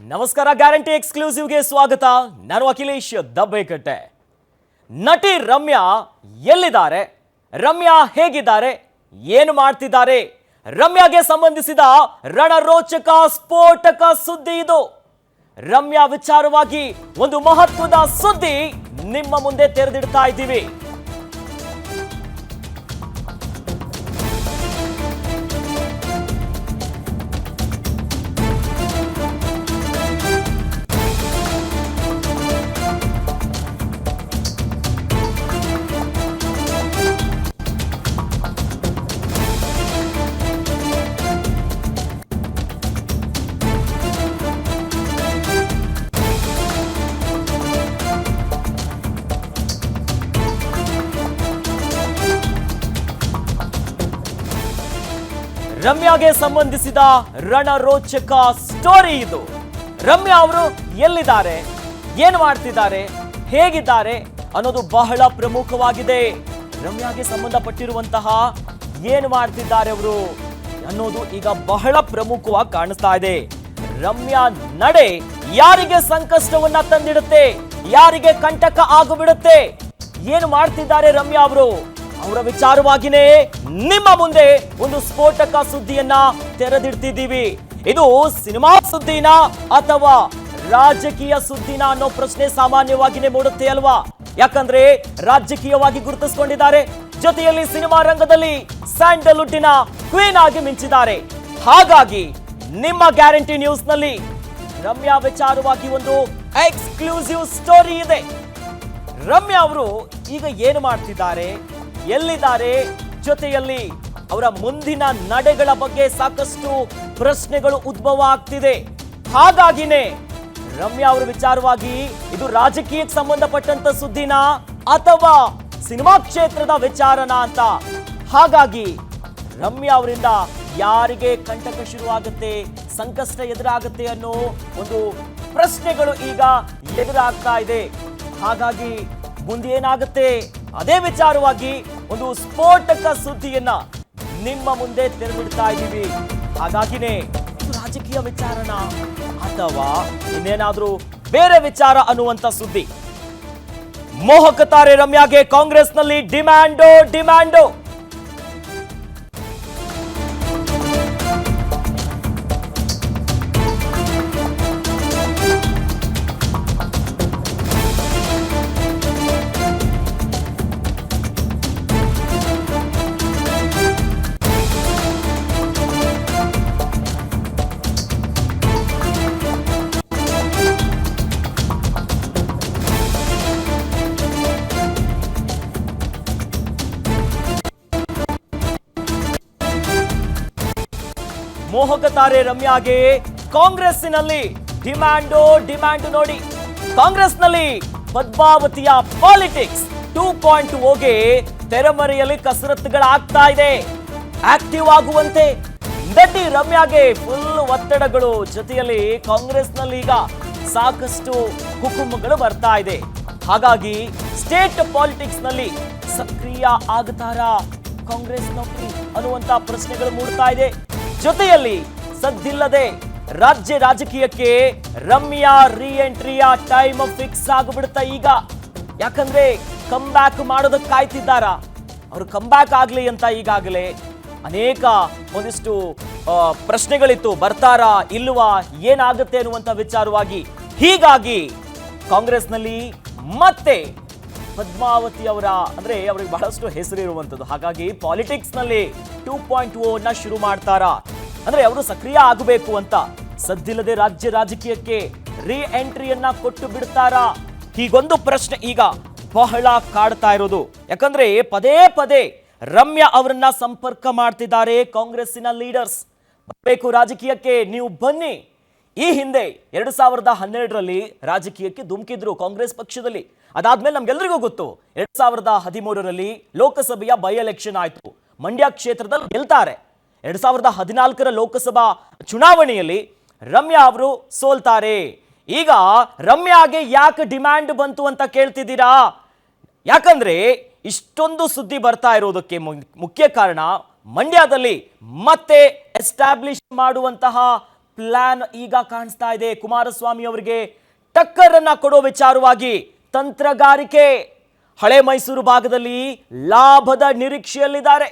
ನಮಸ್ಕಾರ, ಗ್ಯಾರಂಟಿ ಎಕ್ಸ್ಕ್ಲೂಸಿವ್ಗೆ ಸ್ವಾಗತ. ನಾನು ಅಖಿಲೇಶ್ ದಬ್ಬೆಕಟ್ಟೆ. ನಟಿ ರಮ್ಯಾ ಎಲ್ಲಿದ್ದಾರೆ? ರಮ್ಯಾ ಹೇಗಿದ್ದಾರೆ? ಏನು ಮಾಡ್ತಿದ್ದಾರೆ? ರಮ್ಯಾಗೆ ಸಂಬಂಧಿಸಿದ ರಣರೋಚಕ ಸ್ಫೋಟಕ ಸುದ್ದಿ ಇದು. ರಮ್ಯಾ ವಿಚಾರವಾಗಿ ಒಂದು ಮಹತ್ವದ ಸುದ್ದಿ ನಿಮ್ಮ ಮುಂದೆ ತೆರೆದಿಡ್ತಾ ಇದ್ದೀವಿ. ರಮ್ಯಾಗೆ ಸಂಬಂಧಿಸಿದ ರಣರೋಚಕ ಸ್ಟೋರಿ ಇದು. ರಮ್ಯಾ ಅವರು ಎಲ್ಲಿದ್ದಾರೆ? ಏನು ಮಾಡ್ತಿದ್ದಾರೆ? ಹೇಗಿದ್ದಾರೆ ಅನ್ನೋದು ಬಹಳ ಪ್ರಮುಖವಾಗಿದೆ. ರಮ್ಯಾಗೆ ಸಂಬಂಧಪಟ್ಟಿರುವಂತಹ ಏನು ಮಾಡ್ತಿದ್ದಾರೆ ಅವರು ಅನ್ನೋದು ಈಗ ಬಹಳ ಪ್ರಮುಖವಾಗಿ ಕಾಣಿಸ್ತಾ ಇದೆ. ರಮ್ಯಾ ನಡೆ ಯಾರಿಗೆ ಸಂಕಷ್ಟವನ್ನ ತಂದಿಡುತ್ತೆ? ಯಾರಿಗೆ ಕಂಟಕ ಆಗಿಬಿಡುತ್ತೆ? ಏನು ಮಾಡ್ತಿದ್ದಾರೆ ರಮ್ಯಾ ಅವರು? ಅವರ ವಿಚಾರವಾಗಿನೇ ನಿಮ್ಮ ಮುಂದೆ ಒಂದು ಸ್ಫೋಟಕ ಸುದ್ದಿಯನ್ನ ತೆರೆದಿಡ್ತಿದ್ದೀವಿ. ಇದು ಸಿನಿಮಾ ಸುದ್ದಿನ ಅಥವಾ ರಾಜಕೀಯ ಸುದ್ದಿನ ಅನ್ನೋ ಪ್ರಶ್ನೆ ಸಾಮಾನ್ಯವಾಗಿನೇ ಮೂಡುತ್ತೆ ಅಲ್ವಾ? ಯಾಕಂದ್ರೆ ರಾಜಕೀಯವಾಗಿ ಗುರುತಿಸಿಕೊಂಡಿದ್ದಾರೆ. ಜೊತೆಯಲ್ಲಿ ಸಿನಿಮಾ ರಂಗದಲ್ಲಿ ಸ್ಯಾಂಡಲ್ವುಡ್ಡಿನ ಕ್ವೀನ್ ಆಗಿ ಮಿಂಚಿದ್ದಾರೆ. ಹಾಗಾಗಿ ನಿಮ್ಮ ಗ್ಯಾರಂಟಿ ನ್ಯೂಸ್ನಲ್ಲಿ ರಮ್ಯಾ ವಿಚಾರವಾಗಿ ಒಂದು ಎಕ್ಸ್ಕ್ಲೂಸಿವ್ ಸ್ಟೋರಿ ಇದೆ. ರಮ್ಯಾ ಅವರು ಈಗ ಏನು ಮಾಡ್ತಿದ್ದಾರೆ? ಎಲ್ಲಿದ್ದಾರೆ? ಜೊತೆಯಲ್ಲಿ ಅವರ ಮುಂದಿನ ನಡೆಗಳ ಬಗ್ಗೆ ಸಾಕಷ್ಟು ಪ್ರಶ್ನೆಗಳು ಉದ್ಭವ ಆಗ್ತಿದೆ. ಹಾಗಾಗಿನೇ ರಮ್ಯಾ ಅವರ ವಿಚಾರವಾಗಿ ಇದು ರಾಜಕೀಯಕ್ಕೆ ಸಂಬಂಧಪಟ್ಟಂತ ಸುದ್ದಿನ ಅಥವಾ ಸಿನಿಮಾ ಕ್ಷೇತ್ರದ ವಿಚಾರನ ಅಂತ? ಹಾಗಾಗಿ ರಮ್ಯಾ ಅವರಿಂದ ಯಾರಿಗೆ ಕಂಟಕ ಶುರುವಾಗುತ್ತೆ, ಸಂಕಷ್ಟ ಎದುರಾಗುತ್ತೆ ಅನ್ನೋ ಒಂದು ಪ್ರಶ್ನೆಗಳು ಈಗ ಎದುರಾಗ್ತಾ ಇದೆ. ಹಾಗಾಗಿ ಮುಂದೆ ಏನಾಗುತ್ತೆ? ಅದೇ ವಿಚಾರವಾಗಿ ಒಂದು ಸ್ಫೋಟಕ ಸುದ್ದಿಯನ್ನ ನಿಮ್ಮ ಮುಂದೆ ತೆರೆದಿಡ್ತಾ ಇದ್ದೀವಿ. ಹಾಗಾಗಿನೇ ರಾಜಕೀಯ ವಿಚಾರಣ ಅಥವಾ ಇನ್ನೇನಾದ್ರೂ ಬೇರೆ ವಿಚಾರ ಅನ್ನುವಂತ ಸುದ್ದಿ. ಮೋಹಕ ತಾರೆ ರಮ್ಯಾಗೆ ಕಾಂಗ್ರೆಸ್ನಲ್ಲಿ ಡಿಮ್ಯಾಂಡೋ ಡಿಮ್ಯಾಂಡೋ. ಮೋಹಕ ತಾರೆ ರಮ್ಯಾಗೆ. ಕಾಂಗ್ರೆಸ್ಸಿನಲ್ಲಿ ಡಿಮ್ಯಾಂಡೋ, ಡಿಮ್ಯಾಂಡ್ ನೋಡಿ. ಕಾಂಗ್ರೆಸ್ನಲ್ಲಿ ಪದ್ಮಾವತಿಯ ಪಾಲಿಟಿಕ್ಸ್ ಟೂ ಪಾಯಿಂಟ್ ಓಗೆ ತೆರೆಮರೆಯಲ್ಲಿ ಕಸರತ್ತುಗಳಾಗ್ತಾ ಇದೆ. ಆಕ್ಟಿವ್ ಆಗುವಂತೆ ನಟಿ ರಮ್ಯಾಗೆ ಫುಲ್ ಒತ್ತಡಗಳು. ಜೊತೆಯಲ್ಲಿ ಕಾಂಗ್ರೆಸ್ನಲ್ಲಿ ಈಗ ಸಾಕಷ್ಟು ಹುಕುಮಗಳು ಬರ್ತಾ ಇದೆ. ಹಾಗಾಗಿ ಸ್ಟೇಟ್ ಪಾಲಿಟಿಕ್ಸ್ನಲ್ಲಿ ಸಕ್ರಿಯ ಆಗ್ತಾರಾ ಕಾಂಗ್ರೆಸ್ ನೌಕರಿ ಅನ್ನುವಂತ ಪ್ರಶ್ನೆಗಳು ಮೂಡ್ತಾ ಇದೆ. ಜೊತೆಯಲ್ಲಿ ಸದ್ದಿಲ್ಲದೆ ರಾಜ್ಯ ರಾಜಕೀಯಕ್ಕೆ ರಮ್ಯಾ ರೀ ಎಂಟ್ರಿಯ ಟೈಮ್ ಫಿಕ್ಸ್ ಆಗಿಬಿಡುತ್ತಾ ಈಗ. ಯಾಕಂದ್ರೆ ಕಮ್ ಬ್ಯಾಕ್ ಮಾಡೋದಕ್ಕೆ ಕಾಯ್ತಿದ್ದಾರ ಅವರು ಕಮ್ ಬ್ಯಾಕ್ ಆಗ್ಲಿ ಅಂತ ಈಗಾಗಲೇ ಅನೇಕ ಒಂದಿಷ್ಟು ಪ್ರಶ್ನೆಗಳಿತ್ತು. ಬರ್ತಾರಾ ಇಲ್ವಾ? ಏನಾಗುತ್ತೆ ಅನ್ನುವಂತ ವಿಚಾರವಾಗಿ ಹೀಗಾಗಿ ಕಾಂಗ್ರೆಸ್ನಲ್ಲಿ ಮತ್ತೆ ಪದ್ಮಾವತಿ ಅವರ, ಅಂದ್ರೆ ಅವರಿಗೆ ಬಹಳಷ್ಟು ಹೆಸರಿರುವಂಥದ್ದು. ಹಾಗಾಗಿ ಪಾಲಿಟಿಕ್ಸ್ನಲ್ಲಿ ಟೂ ಪಾಯಿಂಟ್ ಓ ಶುರು ಮಾಡ್ತಾರಾ? ಅಂದ್ರೆ ಅವರು ಸಕ್ರಿಯ ಆಗಬೇಕು ಅಂತ. ಸದ್ದಿಲ್ಲದೆ ರಾಜ್ಯ ರಾಜಕೀಯಕ್ಕೆ ರೀ ಎಂಟ್ರಿಯನ್ನ ಕೊಟ್ಟು ಬಿಡ್ತಾರಾ? ಹೀಗೊಂದು ಪ್ರಶ್ನೆ ಈಗ ಬಹಳ ಕಾಡ್ತಾ ಇರೋದು. ಯಾಕಂದ್ರೆ ಪದೇ ಪದೇ ರಮ್ಯಾ ಅವರನ್ನ ಸಂಪರ್ಕ ಮಾಡ್ತಿದ್ದಾರೆ ಕಾಂಗ್ರೆಸ್ಸಿನ ಲೀಡರ್ಸ್. ಬರಬೇಕು ರಾಜಕೀಯಕ್ಕೆ, ನೀವು ಬನ್ನಿ. ಈ ಹಿಂದೆ ಎರಡು ಸಾವಿರದ ಹನ್ನೆರಡರಲ್ಲಿ ರಾಜಕೀಯಕ್ಕೆ ಧುಮುಕಿದ್ರು ಕಾಂಗ್ರೆಸ್ ಪಕ್ಷದಲ್ಲಿ. ಅದಾದ್ಮೇಲೆ ನಮ್ಗೆಲ್ರಿಗೂ ಗೊತ್ತು, ಎರಡ್ ಸಾವಿರದ ಹದಿಮೂರರಲ್ಲಿ ಲೋಕಸಭೆಯ ಬೈ ಎಲೆಕ್ಷನ್ ಆಯ್ತು. ಮಂಡ್ಯ ಕ್ಷೇತ್ರದಲ್ಲಿ ಗೆಲ್ತಾರೆ. ಎರಡ್ ಸಾವಿರದ ಹದಿನಾಲ್ಕರ ಲೋಕಸಭಾ ಚುನಾವಣೆಯಲ್ಲಿ ರಮ್ಯಾ ಅವರು ಸೋಲ್ತಾರೆ. ಈಗ ರಮ್ಯಾಗೆ ಯಾಕೆ ಡಿಮ್ಯಾಂಡ್ ಬಂತು ಅಂತ ಕೇಳ್ತಿದ್ದೀರಾ? ಯಾಕಂದ್ರೆ ಇಷ್ಟೊಂದು ಸುದ್ದಿ ಬರ್ತಾ ಇರೋದಕ್ಕೆ ಮುಖ್ಯ ಕಾರಣ ಮಂಡ್ಯದಲ್ಲಿ ಮತ್ತೆ ಎಸ್ಟಾಬ್ಲಿಷ್ ಮಾಡುವಂತಹ ಪ್ಲಾನ್ ಈಗ ಕಾಣಿಸ್ತಾ ಇದೆ. ಕುಮಾರಸ್ವಾಮಿ ಅವರಿಗೆ ಟಕ್ಕರನ್ನ ಕೊಡೋ ವಿಚಾರವಾಗಿ ತಂತ್ರಗಾರಿಕೆ ಹಳೆ ಮೈಸೂರು ಭಾಗದಲ್ಲಿ ಲಾಭದ ನಿರೀಕ್ಷೆಯಲ್ಲಿದ್ದಾರೆ.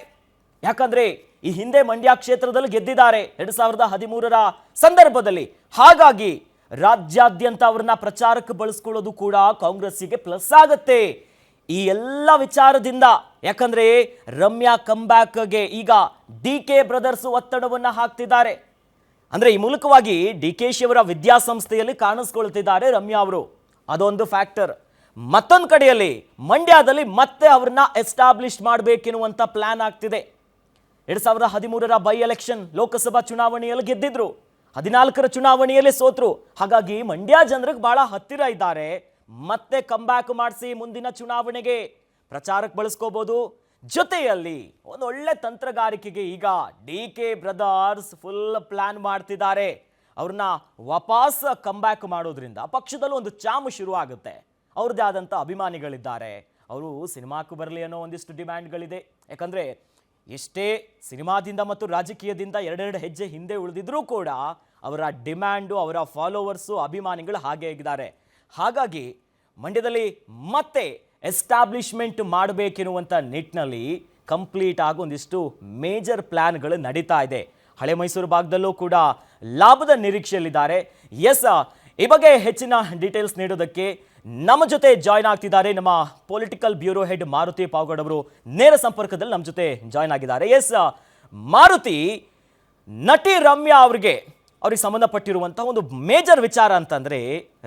ಯಾಕಂದ್ರೆ ಈ ಹಿಂದೆ ಮಂಡ್ಯ ಕ್ಷೇತ್ರದಲ್ಲಿ ಗೆದ್ದಿದ್ದಾರೆ. ಎರಡು ಸಾವಿರದ ಹದಿಮೂರರ ಸಂದರ್ಭದಲ್ಲಿ ಹಾಗಾಗಿ ರಾಜ್ಯಾದ್ಯಂತ ಅವ್ರನ್ನ ಪ್ರಚಾರಕ್ಕೆ ಬಳಸ್ಕೊಳ್ಳೋದು ಕೂಡ ಕಾಂಗ್ರೆಸ್ಸಿಗೆ ಪ್ಲಸ್ ಆಗತ್ತೆ. ಈ ಎಲ್ಲ ವಿಚಾರದಿಂದ ಯಾಕಂದ್ರೆ ರಮ್ಯಾ ಕಂಬ್ಯಾಕ್ಗೆ ಈಗ ಡಿ ಕೆ ಬ್ರದರ್ಸ್ ಒತ್ತಡವನ್ನು ಹಾಕ್ತಿದ್ದಾರೆ. ಅಂದ್ರೆ ಈ ಮೂಲಕವಾಗಿ ಡಿ ಕೆ ಶಿ ಅವರ ವಿದ್ಯಾಸಂಸ್ಥೆಯಲ್ಲಿ ಕಾಣಿಸ್ಕೊಳ್ತಿದ್ದಾರೆ ರಮ್ಯಾ ಅವರು. ಅದೊಂದು ಫ್ಯಾಕ್ಟರ್ ಮತ್ತೊಂದು ಕಡೆಯಲ್ಲಿ ಮಂಡ್ಯದಲ್ಲಿ ಮತ್ತೆ ಅವ್ರನ್ನ ಎಸ್ಟಾಬ್ಲಿಷ್ ಮಾಡಬೇಕೆನ್ನುವಂಥ ಪ್ಲಾನ್ ಆಗ್ತಿದೆ. ಎರಡ್ ಸಾವಿರದ ಹದಿಮೂರರ ಬೈ ಎಲೆಕ್ಷನ್ ಲೋಕಸಭಾ ಚುನಾವಣೆಯಲ್ಲಿ ಗೆದ್ದಿದ್ರು. ಹದಿನಾಲ್ಕರ ಚುನಾವಣೆಯಲ್ಲಿ ಸೋತ್ರು. ಹಾಗಾಗಿ ಮಂಡ್ಯ ಜನರಿಗೆ ಬಹಳ ಹತ್ತಿರ ಇದ್ದಾರೆ. ಮತ್ತೆ ಕಂಬ್ಯಾಕ್ ಮಾಡಿಸಿ ಮುಂದಿನ ಚುನಾವಣೆಗೆ. ಪ್ರಚಾರಕ್ಕೆ ಬಳಸ್ಕೋಬಹುದು ಜೊತೆಯಲ್ಲಿ ಒಂದು ಒಳ್ಳೆ ತಂತ್ರಗಾರಿಕೆಗೆ ಈಗ D K brothers full plan ಮಾಡ್ತಿದ್ದಾರೆ. ಅವ್ರನ್ನ ವಾಪಸ್ ಕಂಬ್ಯಾಕ್ ಮಾಡೋದ್ರಿಂದ ಪಕ್ಷದಲ್ಲೂ ಒಂದು ಚಾಮು ಶುರು ಆಗುತ್ತೆ. ಅವ್ರದ್ದೇ ಆದಂಥ ಅಭಿಮಾನಿಗಳಿದ್ದಾರೆ. ಅವರು ಸಿನಿಮಾಕ್ಕೂ ಬರಲಿ ಅನ್ನೋ ಒಂದಿಷ್ಟು ಡಿಮ್ಯಾಂಡ್ಗಳಿದೆ ಯಾಕಂದ್ರೆ ಎಷ್ಟೇ ಸಿನಿಮಾದಿಂದ ಮತ್ತು ರಾಜಕೀಯದಿಂದ ಎರಡೆರಡು ಹೆಜ್ಜೆ ಹಿಂದೆ ಉಳಿದಿದ್ರೂ ಕೂಡ ಅವರ ಡಿಮ್ಯಾಂಡು, ಅವರ ಫಾಲೋವರ್ಸು, ಅಭಿಮಾನಿಗಳು ಹಾಗೆ ಇದ್ದಾರೆ ಹಾಗಾಗಿ ಮಂಡ್ಯದಲ್ಲಿ ಮತ್ತೆ ಎಸ್ಟಾಬ್ಲಿಷ್ಮೆಂಟ್ ಮಾಡಬೇಕೆನ್ನುವಂಥ ನಿಟ್ಟಿನಲ್ಲಿ ಕಂಪ್ಲೀಟ್ ಆಗಿ ಒಂದಿಷ್ಟು ಮೇಜರ್ ಪ್ಲ್ಯಾನ್ಗಳು ನಡೀತಾ ಇದೆ. ಹಳೆ ಮೈಸೂರು ಭಾಗದಲ್ಲೂ ಕೂಡ ಲಾಭದ ನಿರೀಕ್ಷೆಯಲ್ಲಿದ್ದಾರೆ. ಎಸ್, ಈ ಬಗ್ಗೆ ಹೆಚ್ಚಿನ ಡೀಟೇಲ್ಸ್ ನೀಡೋದಕ್ಕೆ ನಮ್ಮ ಜೊತೆ ಜಾಯ್ನ್ ಆಗ್ತಿದ್ದಾರೆ ನಮ್ಮ political bureau head Maruti Pavagad ಅವರು. ನೇರ ಸಂಪರ್ಕದಲ್ಲಿ ನಮ್ಮ ಜೊತೆ ಜಾಯ್ನ್ ಆಗಿದ್ದಾರೆ. ಎಸ್ ಮಾರುತಿ, ನಟಿ ರಮ್ಯಾ ಅವರಿಗೆ ಅವ್ರಿಗೆ ಸಂಬಂಧಪಟ್ಟಿರುವಂತಹ ಒಂದು ಮೇಜರ್ ವಿಚಾರ ಅಂತಂದ್ರೆ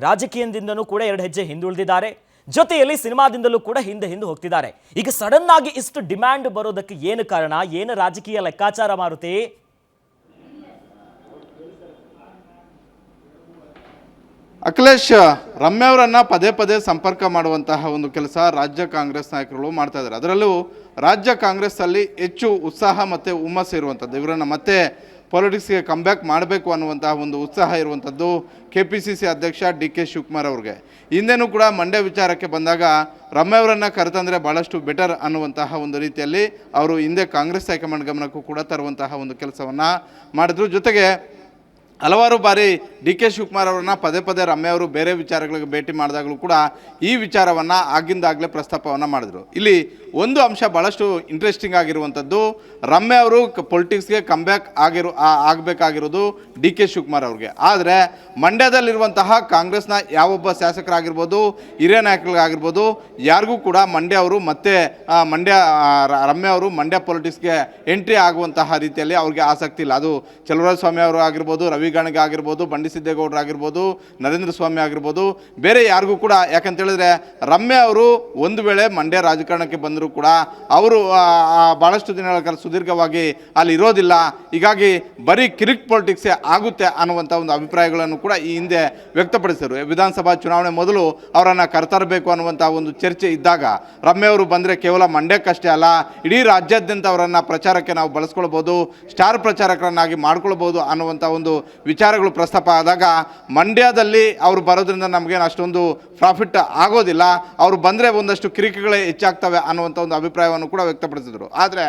ರಾಜಕೀಯದಿಂದನೂ ಕೂಡ ಎರಡು ಹೆಜ್ಜೆ ಹಿಂದುಳಿದಿದ್ದಾರೆ ಜೊತೆಯಲ್ಲಿ ಸಿನಿಮಾದಿಂದಲೂ ಕೂಡ ಹಿಂದೆ ಹಿಂದೆ ಹೋಗ್ತಿದ್ದಾರೆ. ಈಗ ಸಡನ್ ಆಗಿ ಇಷ್ಟು ಡಿಮ್ಯಾಂಡ್ ಬರೋದಕ್ಕೆ ಏನು ಕಾರಣ? ಏನು ರಾಜಕೀಯ ಲೆಕ್ಕಾಚಾರ ಮಾರುತಿ? ಅಖಿಲೇಶ್, ರಮ್ಯ ಅವರನ್ನ ಪದೇ ಪದೇ ಸಂಪರ್ಕ ಮಾಡುವಂತಹ ಒಂದು ಕೆಲಸ ರಾಜ್ಯ ಕಾಂಗ್ರೆಸ್ ನಾಯಕರುಗಳು ಮಾಡ್ತಾ ಇದ್ದಾರೆ. ಅದರಲ್ಲೂ ರಾಜ್ಯ ಕಾಂಗ್ರೆಸ್ಸಲ್ಲಿ ಹೆಚ್ಚು ಉತ್ಸಾಹ ಮತ್ತು ಹುಮ್ಮಸ್ಸು ಇರುವಂಥದ್ದು. ಇವರನ್ನು ಮತ್ತೆ ಪಾಲಿಟಿಕ್ಸ್ಗೆ ಕಂಬ್ಯಾಕ್ ಮಾಡಬೇಕು ಅನ್ನುವಂತಹ ಒಂದು ಉತ್ಸಾಹ ಇರುವಂಥದ್ದು ಕೆ ಪಿ ಸಿ ಸಿ ಅಧ್ಯಕ್ಷ ಡಿ ಕೆ ಶಿವಕುಮಾರ್ ಅವ್ರಿಗೆ. ಹಿಂದೆನೂ ಕೂಡ ಮಂಡ್ಯ ವಿಚಾರಕ್ಕೆ ಬಂದಾಗ ರಮ್ಯ ಅವರನ್ನು ಕರೆತಂದರೆ ಭಾಳಷ್ಟು ಬೆಟರ್ ಅನ್ನುವಂತಹ ಒಂದು ರೀತಿಯಲ್ಲಿ ಅವರು ಹಿಂದೆ ಕಾಂಗ್ರೆಸ್ ಹೈಕಮಾಂಡ್ ಗಮನಕ್ಕೂ ಕೂಡ ತರುವಂತಹ ಒಂದು ಕೆಲಸವನ್ನು ಮಾಡಿದ್ರು. ಜೊತೆಗೆ ಹಲವಾರು ಬಾರಿ ಡಿ ಕೆ ಶಿವಕುಮಾರ್ ಅವರನ್ನ ಪದೇ ಪದೇ ರಮ್ಯ ಅವರು ಬೇರೆ ವಿಚಾರಗಳಿಗೆ ಭೇಟಿ ಮಾಡಿದಾಗಲೂ ಕೂಡ ಈ ವಿಚಾರವನ್ನು ಆಗಿಂದಾಗಲೇ ಪ್ರಸ್ತಾಪವನ್ನು ಮಾಡಿದ್ರು. ಇಲ್ಲಿ ಒಂದು ಅಂಶ ಭಾಳಷ್ಟು ಇಂಟ್ರೆಸ್ಟಿಂಗ್ ಆಗಿರುವಂಥದ್ದು, ರಮ್ಯ ಅವರು ಪೊಲಿಟಿಕ್ಸ್ಗೆ ಕಂಬ್ಯಾಕ್ ಆಗಿರೋ ಆಗಬೇಕಾಗಿರೋದು ಡಿ ಕೆ ಶಿವಕುಮಾರ್ ಅವ್ರಿಗೆ. ಆದರೆ ಮಂಡ್ಯದಲ್ಲಿರುವಂತಹ ಕಾಂಗ್ರೆಸ್ನ ಯಾವೊಬ್ಬ ಶಾಸಕರಾಗಿರ್ಬೋದು, ಹಿರಿಯ ನಾಯಕರಿಗಾಗಿರ್ಬೋದು ಯಾರಿಗೂ ಕೂಡ ಮಂಡ್ಯ ಅವರು ಮತ್ತೆ ಮಂಡ್ಯ ರಮ್ಯ ಅವರು ಮಂಡ್ಯ ಪೊಲಿಟಿಕ್ಸ್ಗೆ ಎಂಟ್ರಿ ಆಗುವಂತಹ ರೀತಿಯಲ್ಲಿ ಅವ್ರಿಗೆ ಆಸಕ್ತಿ ಇಲ್ಲ. ಅದು ಚಲುವರಾಜ ಸ್ವಾಮಿ ಅವರು ಆಗಿರ್ಬೋದು, ರವಿ ಗಾಣಿಗ ಆಗಿರ್ಬೋದು, ಬಂಡಿ ಸಿದ್ದೇಗೌಡರು ಆಗಿರ್ಬೋದು, ನರೇಂದ್ರ ಸ್ವಾಮಿ ಆಗಿರ್ಬೋದು, ಬೇರೆ ಯಾರಿಗೂ ಕೂಡ ಯಾಕಂತೇಳಿದ್ರೆ ರಮ್ಯ ಅವರು ಒಂದು ವೇಳೆ ಮಂಡ್ಯ ರಾಜಕಾರಣಕ್ಕೆ ಬಂದರೂ ಕೂಡ ಅವರು ಭಾಳಷ್ಟು ದಿನಗಳ ಕಾಲ ಸುದೀರ್ಘವಾಗಿ ಅಲ್ಲಿ ಇರೋದಿಲ್ಲ. ಹೀಗಾಗಿ ಬರೀ ಕಿರಿಕ್ ಪಾಲಿಟಿಕ್ಸೇ ಆಗುತ್ತೆ ಅನ್ನುವಂಥ ಒಂದು ಅಭಿಪ್ರಾಯಗಳನ್ನು ಕೂಡ ಈ ಹಿಂದೆ ವ್ಯಕ್ತಪಡಿಸಿದರು. ವಿಧಾನಸಭಾ ಚುನಾವಣೆ ಮೊದಲು ಅವರನ್ನು ಕರೆತರಬೇಕು ಅನ್ನುವಂಥ ಒಂದು ಚರ್ಚೆ ಇದ್ದಾಗ ರಮ್ಯ ಅವರು ಬಂದರೆ ಕೇವಲ ಮಂಡ್ಯಕ್ಕಷ್ಟೇ ಅಲ್ಲ, ಇಡೀ ರಾಜ್ಯಾದ್ಯಂತ ಅವರನ್ನು ಪ್ರಚಾರಕ್ಕೆ ನಾವು ಬಳಸ್ಕೊಳ್ಬೋದು, ಸ್ಟಾರ್ ಪ್ರಚಾರಕರನ್ನಾಗಿ ಮಾಡ್ಕೊಳ್ಬೋದು ಅನ್ನುವಂಥ ಒಂದು ವಿಚಾರಗಳು ಪ್ರಸ್ತಾಪ ಆದಾಗ ಮಂಡ್ಯದಲ್ಲಿ ಅವರು ಬರೋದ್ರಿಂದ ನಮಗೇನು ಅಷ್ಟೊಂದು ಪ್ರಾಫಿಟ್ ಆಗೋದಿಲ್ಲ. ಅವರು ಬಂದರೆ ಒಂದಷ್ಟು ಕಿರಿಕೆಗಳೇ ಹೆಚ್ಚಾಗ್ತವೆ ಅನ್ನುವಂಥ ಒಂದು ಅಭಿಪ್ರಾಯವನ್ನು ಕೂಡ ವ್ಯಕ್ತಪಡಿಸಿದರು. ಆದರೆ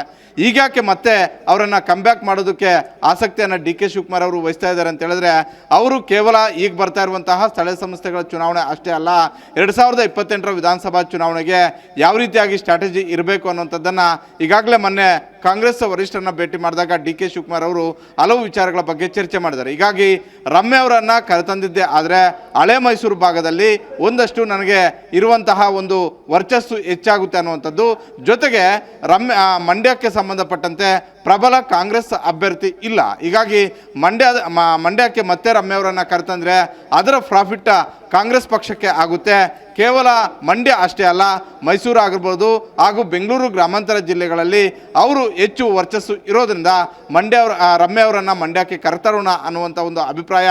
ಈಗ್ಯಾಕೆ ಮತ್ತೆ ಅವರನ್ನು ಕಂಬ್ಯಾಕ್ ಮಾಡೋದಕ್ಕೆ ಆಸಕ್ತಿಯನ್ನು ಡಿ ಕೆ ಶಿವಕುಮಾರ್ ಅವರು ವಹಿಸ್ತಾ ಇದ್ದಾರೆ ಅಂತ ಹೇಳಿದ್ರೆ, ಅವರು ಕೇವಲ ಈಗ ಬರ್ತಾ ಇರುವಂತಹ ಸ್ಥಳೀಯ ಸಂಸ್ಥೆಗಳ ಚುನಾವಣೆ ಅಷ್ಟೇ ಅಲ್ಲ, ಎರಡು ಸಾವಿರದ ಇಪ್ಪತ್ತೆಂಟರ ವಿಧಾನಸಭಾ ಚುನಾವಣೆಗೆ ಯಾವ ರೀತಿಯಾಗಿ ಸ್ಟ್ರಾಟಜಿ ಇರಬೇಕು ಅನ್ನುವಂಥದ್ದನ್ನು ಈಗಾಗಲೇ ಮೊನ್ನೆ ಕಾಂಗ್ರೆಸ್ ವರಿಷ್ಠರನ್ನ ಭೇಟಿ ಮಾಡಿದಾಗ ಡಿ ಕೆ ಶಿವಕುಮಾರ್ ಅವರು ಹಲವು ವಿಚಾರಗಳ ಬಗ್ಗೆ ಚರ್ಚೆ ಮಾಡಿದ್ದಾರೆ. ಹೀಗಾಗಿ ರಮ್ಯ ಅವರನ್ನು ಕರೆತಂದಿದ್ದೆ. ಆದರೆ ಹಳೆ ಮೈಸೂರು ಭಾಗದಲ್ಲಿ ಒಂದಷ್ಟು ನನಗೆ ಇರುವಂತಹ ಒಂದು ವರ್ಚಸ್ಸು ಹೆಚ್ಚಾಗುತ್ತೆ ಅನ್ನುವಂಥದ್ದು. ಜೊತೆಗೆ ರಮ್ಯ ಮಂಡ್ಯಕ್ಕೆ ಸಂಬಂಧಪಟ್ಟಂತೆ ಪ್ರಬಲ ಕಾಂಗ್ರೆಸ್ ಅಭ್ಯರ್ಥಿ ಇಲ್ಲ. ಹೀಗಾಗಿ ಮಂಡ್ಯ ಮಂಡ್ಯಕ್ಕೆ ಮತ್ತೆ ರಮ್ಯ ಕರೆತಂದರೆ ಅದರ ಪ್ರಾಫಿಟ್ ಕಾಂಗ್ರೆಸ್ ಪಕ್ಷಕ್ಕೆ ಆಗುತ್ತೆ. ಕೇವಲ ಮಂಡ್ಯ ಅಷ್ಟೇ ಅಲ್ಲ ಮೈಸೂರು ಆಗಿರ್ಬೋದು ಹಾಗೂ ಬೆಂಗಳೂರು ಗ್ರಾಮಾಂತರ ಜಿಲ್ಲೆಗಳಲ್ಲಿ ಅವರು ಹೆಚ್ಚು ವರ್ಚಸ್ಸು ಇರೋದ್ರಿಂದ ಮಂಡ್ಯ ಅವರ ರಮ್ಯ ಅವರನ್ನು ಮಂಡ್ಯಕ್ಕೆ ಕರೆತರೋಣ ಅನ್ನುವಂಥ ಒಂದು ಅಭಿಪ್ರಾಯ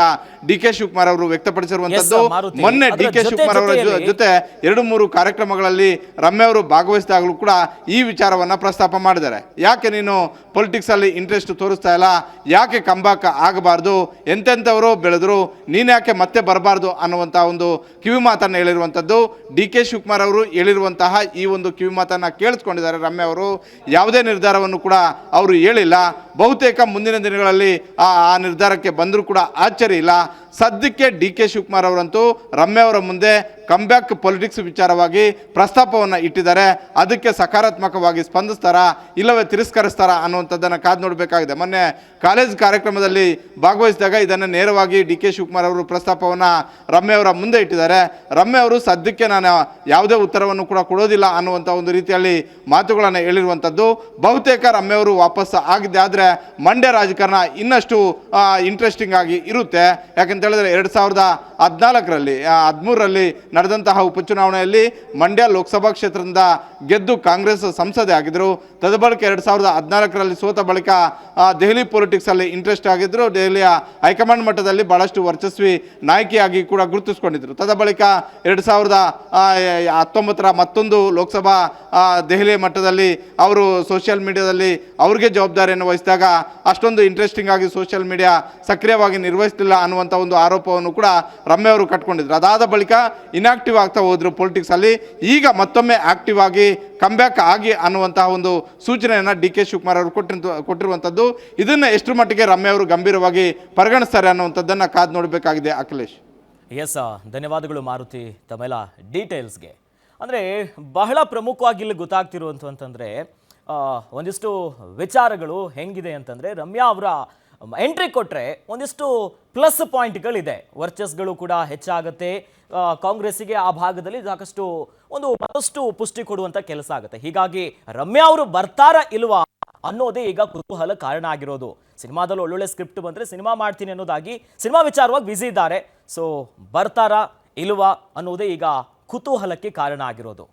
ಡಿ ಕೆ ಶಿವಕುಮಾರ್ ಅವರು ವ್ಯಕ್ತಪಡಿಸಿರುವಂಥದ್ದು. ಮೊನ್ನೆ ಡಿ ಕೆ ಶಿವಕುಮಾರ್ ಅವರ ಜೊತೆ ಎರಡು ಮೂರು ಕಾರ್ಯಕ್ರಮಗಳಲ್ಲಿ ರಮ್ಯ ಅವರು ಭಾಗವಹಿಸಿದಾಗಲೂ ಕೂಡ ಈ ವಿಚಾರವನ್ನು ಪ್ರಸ್ತಾಪ ಮಾಡಿದ್ದಾರೆ. ಯಾಕೆ ನೀನು ಪೊಲಿಟಿಕ್ಸ್ ಅಲ್ಲಿ ಇಂಟ್ರೆಸ್ಟ್ ತೋರಿಸ್ತಾ ಇಲ್ಲ. ಯಾಕೆ ಕಂಬಾಕ ಆಗಬಾರ್ದು? ಎಂತೆಂಥವರು ಬೆಳೆದ್ರು? ನೀನ್ಯಾಕೆ ಮತ್ತೆ ಬರಬಾರ್ದು ಅನ್ನುವಂಥ ಒಂದು ಕಿವಿ ಮಾತನ್ನು ಹೇಳಿರುವಂಥದ್ದು. ಡಿ ಕೆ ಶಿವಕುಮಾರ್ ಅವರು ಹೇಳಿರುವಂತಹ ಈ ಒಂದು ಕಿವಿ ಮಾತನ್ನು ಕೇಳಿಸ್ಕೊಂಡಿದ್ದಾರೆ ರಮ್ಯ ಅವರು. ಯಾವುದೇ ನಿರ್ಧಾರವನ್ನು ಕೂಡ ಅವರು ಹೇಳಿಲ್ಲ. ಬಹುತೇಕ ಮುಂದಿನ ದಿನಗಳಲ್ಲಿ ಆ ನಿರ್ಧಾರಕ್ಕೆ ಬಂದರೂ ಕೂಡ ಆಶ್ಚರ್ಯ ಇಲ್ಲ. ಸದ್ಯಕ್ಕೆ ಡಿ ಕೆ ಶಿವಕುಮಾರ್ ಅವರಂತೂ ರಮ್ಯ ಅವರ ಮುಂದೆ ಕಂಬ್ಯಾಕ್ ಪೊಲಿಟಿಕ್ಸ್ ವಿಚಾರವಾಗಿ ಪ್ರಸ್ತಾಪವನ್ನು ಇಟ್ಟಿದ್ದಾರೆ. ಅದಕ್ಕೆ ಸಕಾರಾತ್ಮಕವಾಗಿ ಸ್ಪಂದಿಸ್ತಾರಾ, ಇಲ್ಲವೇ ತಿರಸ್ಕರಿಸ್ತಾರಾ ಅನ್ನುವಂಥದ್ದನ್ನು ಕಾದು ನೋಡಬೇಕಾಗಿದೆ. ಮೊನ್ನೆ ಕಾಲೇಜ್ ಕಾರ್ಯಕ್ರಮದಲ್ಲಿ ಭಾಗವಹಿಸಿದಾಗ ಇದನ್ನು ನೇರವಾಗಿ ಡಿ ಕೆ ಶಿವಕುಮಾರ್ ಅವರು ಪ್ರಸ್ತಾಪವನ್ನು ರಮ್ಯ ಅವರ ಮುಂದೆ ಇಟ್ಟಿದ್ದಾರೆ. ರಮ್ಯ ಅವರು ಸದ್ಯಕ್ಕೆ ನಾನು ಯಾವುದೇ ಉತ್ತರವನ್ನು ಕೂಡ ಕೊಡೋದಿಲ್ಲ ಅನ್ನುವಂಥ ಒಂದು ರೀತಿಯಲ್ಲಿ ಮಾತುಗಳನ್ನು ಹೇಳಿರುವಂಥದ್ದು. ಬಹುತೇಕ ರಮ್ಯ ಅವರು ವಾಪಸ್ ಆಗಿದೆ ಆದರೆ ಮಂಡ್ಯ ರಾಜಕಾರಣ ಇನ್ನಷ್ಟು ಇಂಟ್ರೆಸ್ಟಿಂಗ್ ಆಗಿ ಇರುತ್ತೆ. ಯಾಕಂತ ಹೇಳಿದ್ರೆ ಎರಡು ಸಾವಿರದ ಹದಿನಾಲ್ಕರಲ್ಲಿ ಹದಿಮೂರರಲ್ಲಿ ನಡೆದಂತಹ ಉಪಚುನಾವಣೆಯಲ್ಲಿ ಮಂಡ್ಯ ಲೋಕಸಭಾ ಕ್ಷೇತ್ರದಿಂದ ಗೆದ್ದು ಕಾಂಗ್ರೆಸ್ ಸಂಸದೆ ಆಗಿದ್ದರು ತದಬಳಿಕ ಎರಡು ಸಾವಿರದ ಹದಿನಾಲ್ಕರಲ್ಲಿ ಸೋತ ಬಳಿಕ ದೆಹಲಿ ಪೊಲಿಟಿಕ್ಸಲ್ಲಿ ಇಂಟ್ರೆಸ್ಟ್ ಆಗಿದ್ದರು ದೆಹಲಿಯ ಹೈಕಮಾಂಡ್ ಮಟ್ಟದಲ್ಲಿ ಭಾಳಷ್ಟು ವರ್ಚಸ್ವಿ ನಾಯಕಿಯಾಗಿ ಕೂಡ ಗುರುತಿಸ್ಕೊಂಡಿದ್ರು. ತದಬಳಿಕ ಎರಡು ಸಾವಿರದ ಹತ್ತೊಂಬತ್ತರ ಮತ್ತೊಂದು ಲೋಕಸಭಾ ದೆಹಲಿ ಮಟ್ಟದಲ್ಲಿ ಅವರು ಸೋಷಿಯಲ್ ಮೀಡಿಯಾದಲ್ಲಿ ಅವ್ರಿಗೆ ಜವಾಬ್ದಾರಿಯನ್ನು ವಹಿಸಿದಾಗ ಅಷ್ಟೊಂದು ಇಂಟ್ರೆಸ್ಟಿಂಗ್ ಆಗಿ ಸೋಷಿಯಲ್ ಮೀಡಿಯಾ ಸಕ್ರಿಯವಾಗಿ ನಿರ್ವಹಿಸ್ತಿಲ್ಲ ಅನ್ನುವಂಥ ಒಂದು ಆರೋಪವನ್ನು ಕೂಡ ರಮ್ಯ ಅವರು ಕಟ್ಕೊಂಡಿದ್ರು. ಅದಾದ ಬಳಿಕ ಇನ್ಆಕ್ಟಿವ್ ಆಗ್ತಾ ಹೋದ್ರು ಪೊಲಿಟಿಕ್ಸ್ ಅಲ್ಲಿ, ಈಗ ಮತ್ತೊಮ್ಮೆ ಆಕ್ಟಿವ್ ಆಗಿ ಕಂಬ್ಯಾಕ್ ಆಗಿ ಅನ್ನುವಂತಹ ಒಂದು ಸೂಚನೆಯನ್ನು ಡಿ ಕೆ ಶಿವಕುಮಾರ್ ಅವರು ಕೊಟ್ಟಿರು ಕೊಟ್ಟಿರುವಂಥದ್ದು. ಇದನ್ನು ಎಷ್ಟು ಮಟ್ಟಿಗೆ ರಮ್ಯ ಅವರು ಗಂಭೀರವಾಗಿ ಪರಿಗಣಿಸ್ತಾರೆ ಅನ್ನುವಂಥದ್ದನ್ನು ಕಾದು ನೋಡಬೇಕಾಗಿದೆ ಅಖಿಲೇಶ್. ಎಸ್ ಧನ್ಯವಾದಗಳು ಮಾರುತಿ ತಮ್ಮೆಲ್ಲ ಡೀಟೇಲ್ಸ್ಗೆ. ಅಂದರೆ ಬಹಳ ಪ್ರಮುಖವಾಗಿ ಇಲ್ಲಿ ಗೊತ್ತಾಗ್ತಿರುವಂತಂದ್ರೆ ಒಂದಿಷ್ಟು ವಿಚಾರಗಳು ಹೆಂಗಿದೆ ಅಂತಂದರೆ ರಮ್ಯಾ ಅವರ ಎಂಟ್ರಿ ಕೊಟ್ಟರೆ ಒಂದಿಷ್ಟು ಪ್ಲಸ್ ಪಾಯಿಂಟ್ಗಳಿದೆ ವರ್ಚಸ್ಗಳು ಕೂಡ ಹೆಚ್ಚಾಗುತ್ತೆ. ಕಾಂಗ್ರೆಸ್ಸಿಗೆ ಆ ಭಾಗದಲ್ಲಿ ಸಾಕಷ್ಟು ಒಂದು ಮತ್ತಷ್ಟು ಪುಷ್ಟಿ ಕೊಡುವಂಥ ಕೆಲಸ ಆಗುತ್ತೆ. ಹೀಗಾಗಿ ರಮ್ಯಾ ಅವರು ಬರ್ತಾರಾ ಇಲ್ವಾ ಅನ್ನೋದೇ ಈಗ ಕುತೂಹಲ ಕಾರಣ ಆಗಿರೋದು. ಸಿನಿಮಾದಲ್ಲಿ ಒಳ್ಳೊಳ್ಳೆ ಸ್ಕ್ರಿಪ್ಟ್ ಬಂದರೆ ಸಿನಿಮಾ ಮಾಡ್ತೀನಿ ಅನ್ನೋದಾಗಿ ಸಿನಿಮಾ ವಿಚಾರವಾಗಿ ಬ್ಯುಸಿ ಇದ್ದಾರೆ. ಸೊ ಬರ್ತಾರಾ ಇಲ್ವಾ ಅನ್ನೋದೇ ಈಗ ಕುತೂಹಲಕ್ಕೆ ಕಾರಣ ಆಗಿರೋದು.